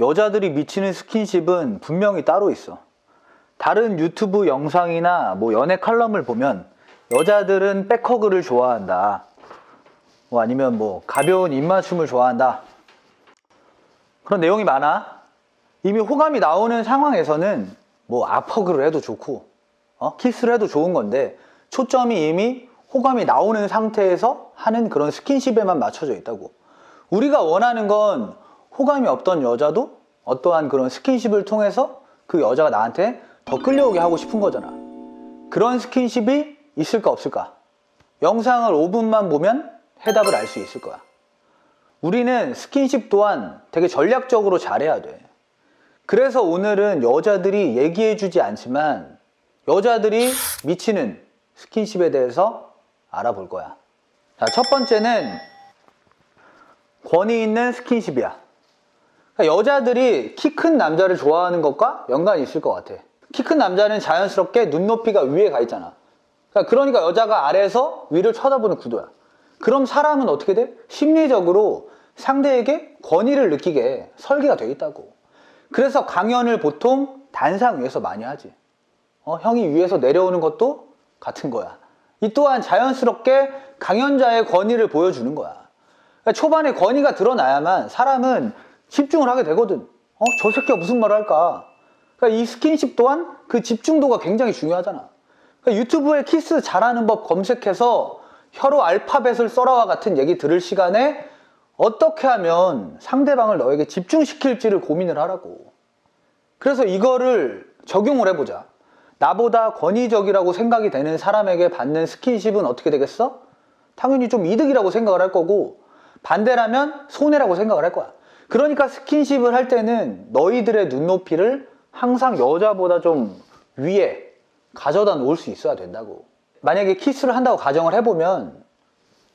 여자들이 미치는 스킨십은 분명히 따로 있어. 다른 유튜브 영상이나 뭐 연애 칼럼을 보면 여자들은 백허그를 좋아한다. 뭐 아니면 뭐 가벼운 입맞춤을 좋아한다. 그런 내용이 많아. 이미 호감이 나오는 상황에서는 뭐 앞허그를 해도 좋고, 어? 키스를 해도 좋은 건데, 초점이 이미 호감이 나오는 상태에서 하는 그런 스킨십에만 맞춰져 있다고. 우리가 원하는 건 호감이 없던 여자도 어떠한 그런 스킨십을 통해서 그 여자가 나한테 더 끌려오게 하고 싶은 거잖아. 그런 스킨십이 있을까 없을까? 영상을 5분만 보면 해답을 알 수 있을 거야. 우리는 스킨십 또한 되게 전략적으로 잘해야 돼. 그래서 오늘은 여자들이 얘기해주지 않지만 여자들이 미치는 스킨십에 대해서 알아볼 거야. 자, 첫 번째는 권위 있는 스킨십이야. 그러니까 여자들이 키 큰 남자를 좋아하는 것과 연관이 있을 것 같아. 키 큰 남자는 자연스럽게 눈높이가 위에 가 있잖아. 그러니까, 그러니까 여자가 아래에서 위를 쳐다보는 구도야. 그럼 사람은 어떻게 돼? 심리적으로 상대에게 권위를 느끼게 설계가 돼 있다고. 그래서 강연을 보통 단상 위에서 많이 하지. 어, 형이 위에서 내려오는 것도 같은 거야. 이 또한 자연스럽게 강연자의 권위를 보여주는 거야. 그러니까 초반에 권위가 드러나야만 사람은 집중을 하게 되거든. 어, 저 새끼가 무슨 말을 할까? 그러니까 이 스킨십 또한 그 집중도가 굉장히 중요하잖아. 그러니까 유튜브에 키스 잘하는 법 검색해서 혀로 알파벳을 써라와 같은 얘기 들을 시간에 어떻게 하면 상대방을 너에게 집중시킬지를 고민을 하라고. 그래서 이거를 적용을 해보자. 나보다 권위적이라고 생각이 되는 사람에게 받는 스킨십은 어떻게 되겠어? 당연히 좀 이득이라고 생각을 할 거고, 반대라면 손해라고 생각을 할 거야. 그러니까 스킨십을 할 때는 너희들의 눈높이를 항상 여자보다 좀 위에 가져다 놓을 수 있어야 된다고. 만약에 키스를 한다고 가정을 해보면,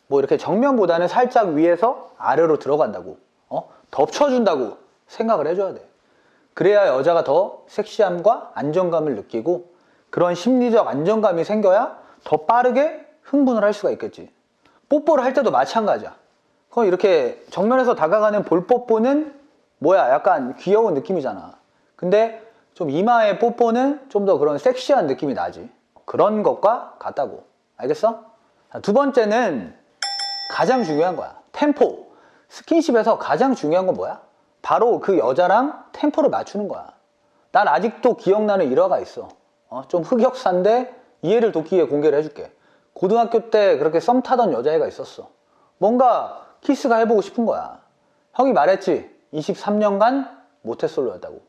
뭐 이렇게 정면보다는 살짝 위에서 아래로 들어간다고, 어? 덮쳐준다고 생각을 해줘야 돼. 그래야 여자가 더 섹시함과 안정감을 느끼고 그런 심리적 안정감이 생겨야 더 빠르게 흥분을 할 수가 있겠지. 뽀뽀를 할 때도 마찬가지야. 그럼 이렇게 정면에서 다가가는 볼뽀뽀는 뭐야? 약간 귀여운 느낌이잖아. 근데 좀 이마의 뽀뽀는 좀 더 그런 섹시한 느낌이 나지. 그런 것과 같다고. 알겠어? 자, 두 번째는 가장 중요한 거야. 템포. 스킨십에서 가장 중요한 건 뭐야? 바로 그 여자랑 템포를 맞추는 거야. 난 아직도 기억나는 일화가 있어. 어, 좀 흑역사인데 이해를 돕기 위해 공개를 해줄게. 고등학교 때 그렇게 썸 타던 여자애가 있었어. 뭔가 키스가 해보고 싶은 거야. 형이 말했지. 23년간 모태솔로였다고.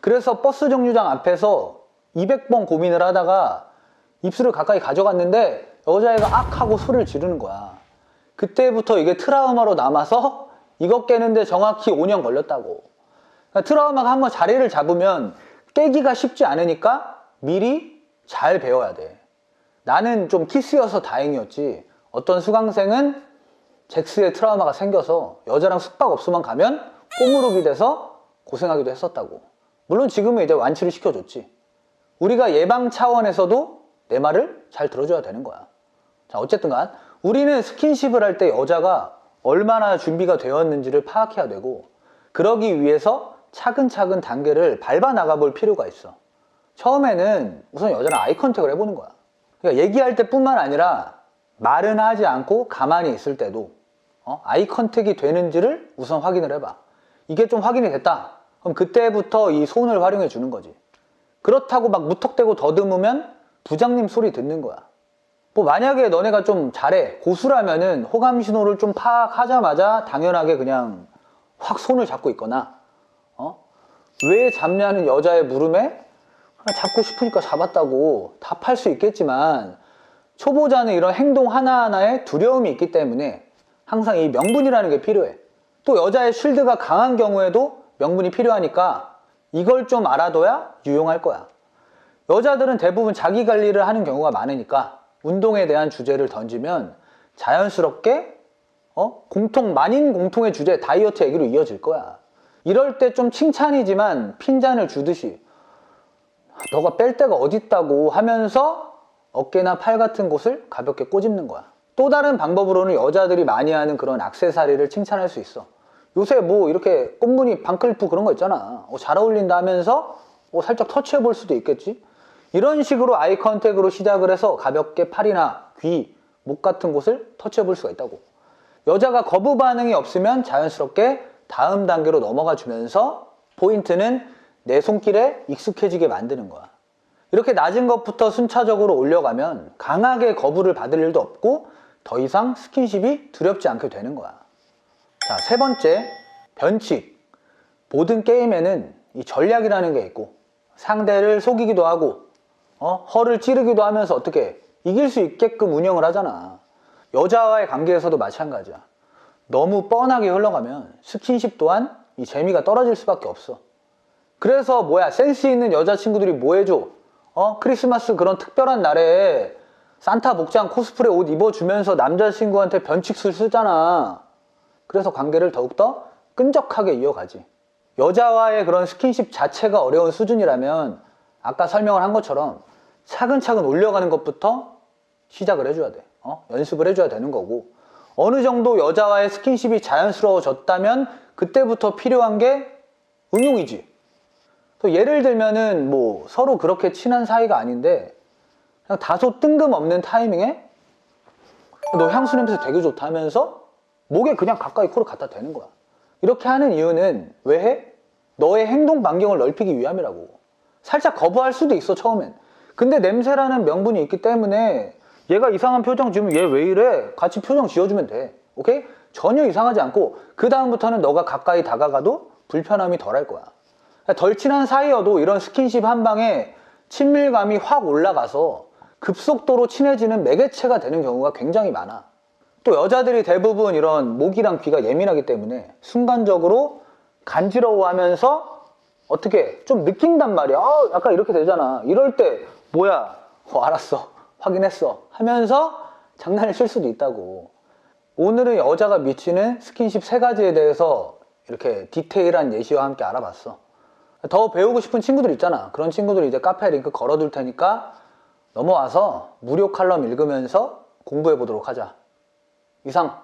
그래서 버스 정류장 앞에서 200번 고민을 하다가 입술을 가까이 가져갔는데 여자애가 악 하고 소리를 지르는 거야. 그때부터 이게 트라우마로 남아서 이거 깨는데 정확히 5년 걸렸다고. 그러니까 트라우마가 한번 자리를 잡으면 깨기가 쉽지 않으니까 미리 잘 배워야 돼. 나는 좀 키스여서 다행이었지. 어떤 수강생은 잭스의 트라우마가 생겨서 여자랑 숙박업소만 가면 꼬무룩이 돼서 고생하기도 했었다고. 물론 지금은 이제 완치를 시켜줬지. 우리가 예방 차원에서도 내 말을 잘 들어줘야 되는 거야. 자, 어쨌든 간 우리는 스킨십을 할 때 여자가 얼마나 준비가 되었는지를 파악해야 되고 그러기 위해서 차근차근 단계를 밟아 나가 볼 필요가 있어. 처음에는 우선 여자랑 아이 컨택을 해보는 거야. 그러니까 얘기할 때뿐만 아니라 말은 하지 않고 가만히 있을 때도 어? 아이 컨택이 되는지를 우선 확인을 해봐. 이게 좀 확인이 됐다. 그럼 그때부터 이 손을 활용해 주는 거지. 그렇다고 막 무턱대고 더듬으면 부장님 소리 듣는 거야. 뭐 만약에 너네가 좀 잘해 고수라면은 호감 신호를 좀 파악하자마자 당연하게 그냥 확 손을 잡고 있거나 어? 왜 잡냐는 여자의 물음에 그냥 잡고 싶으니까 잡았다고 답할 수 있겠지만 초보자는 이런 행동 하나하나에 두려움이 있기 때문에 항상 이 명분이라는 게 필요해 또 여자의 쉴드가 강한 경우에도 명분이 필요하니까 이걸 좀 알아둬야 유용할 거야 여자들은 대부분 자기 관리를 하는 경우가 많으니까 운동에 대한 주제를 던지면 자연스럽게 어? 공통 만인 공통의 주제 다이어트 얘기로 이어질 거야. 이럴 때 좀 칭찬이지만 핀잔을 주듯이 너가 뺄 데가 어딨다고 하면서 어깨나 팔 같은 곳을 가볍게 꼬집는 거야. 또 다른 방법으로는 여자들이 많이 하는 그런 악세사리를 칭찬할 수 있어. 요새 뭐 이렇게 꽃무늬 반클리프 그런 거 있잖아. 어, 잘 어울린다 하면서 어, 살짝 터치해 볼 수도 있겠지. 이런 식으로 아이 컨택으로 시작을 해서 가볍게 팔이나 귀, 목 같은 곳을 터치해 볼 수가 있다고. 여자가 거부 반응이 없으면 자연스럽게 다음 단계로 넘어가 주면서 포인트는 내 손길에 익숙해지게 만드는 거야. 이렇게 낮은 것부터 순차적으로 올려가면 강하게 거부를 받을 일도 없고 더 이상 스킨십이 두렵지 않게 되는 거야. 자, 세 번째, 변칙. 모든 게임에는 이 전략이라는 게 있고 상대를 속이기도 하고 어? 허를 찌르기도 하면서 어떻게 이길 수 있게끔 운영을 하잖아. 여자와의 관계에서도 마찬가지야. 너무 뻔하게 흘러가면 스킨십 또한 이 재미가 떨어질 수밖에 없어. 그래서 뭐야 센스 있는 여자친구들이 뭐 해줘? 어 크리스마스 그런 특별한 날에 산타 복장 코스프레 옷 입어주면서 남자친구한테 변칙술 쓰잖아. 그래서 관계를 더욱더 끈적하게 이어가지. 여자와의 그런 스킨십 자체가 어려운 수준이라면 아까 설명을 한 것처럼 차근차근 올려가는 것부터 시작을 해줘야 돼. 어? 연습을 해줘야 되는 거고 어느 정도 여자와의 스킨십이 자연스러워졌다면 그때부터 필요한 게 응용이지. 또 예를 들면은 뭐 서로 그렇게 친한 사이가 아닌데 그냥 다소 뜬금없는 타이밍에 너 향수 냄새 되게 좋다 하면서 목에 그냥 가까이 코를 갖다 대는 거야. 이렇게 하는 이유는 왜 해? 너의 행동 반경을 넓히기 위함이라고. 살짝 거부할 수도 있어, 처음엔. 근데 냄새라는 명분이 있기 때문에 얘가 이상한 표정 지으면 얘 왜 이래? 같이 표정 지어주면 돼. 오케이? 전혀 이상하지 않고 그 다음부터는 너가 가까이 다가가도 불편함이 덜할 거야. 덜 친한 사이여도 이런 스킨십 한 방에 친밀감이 확 올라가서 급속도로 친해지는 매개체가 되는 경우가 굉장히 많아. 또 여자들이 대부분 이런 목이랑 귀가 예민하기 때문에 순간적으로 간지러워하면서 어떻게 좀 느낀단 말이야. 아, 약간 이렇게 되잖아. 이럴 때 뭐야? 어, 알았어. 확인했어. 하면서 장난을 칠 수도 있다고. 오늘은 여자가 미치는 스킨십 세 가지에 대해서 이렇게 디테일한 예시와 함께 알아봤어. 더 배우고 싶은 친구들 있잖아. 그런 친구들 이제 카페 링크 걸어둘 테니까 넘어와서 무료 칼럼 읽으면서 공부해 보도록 하자. 이상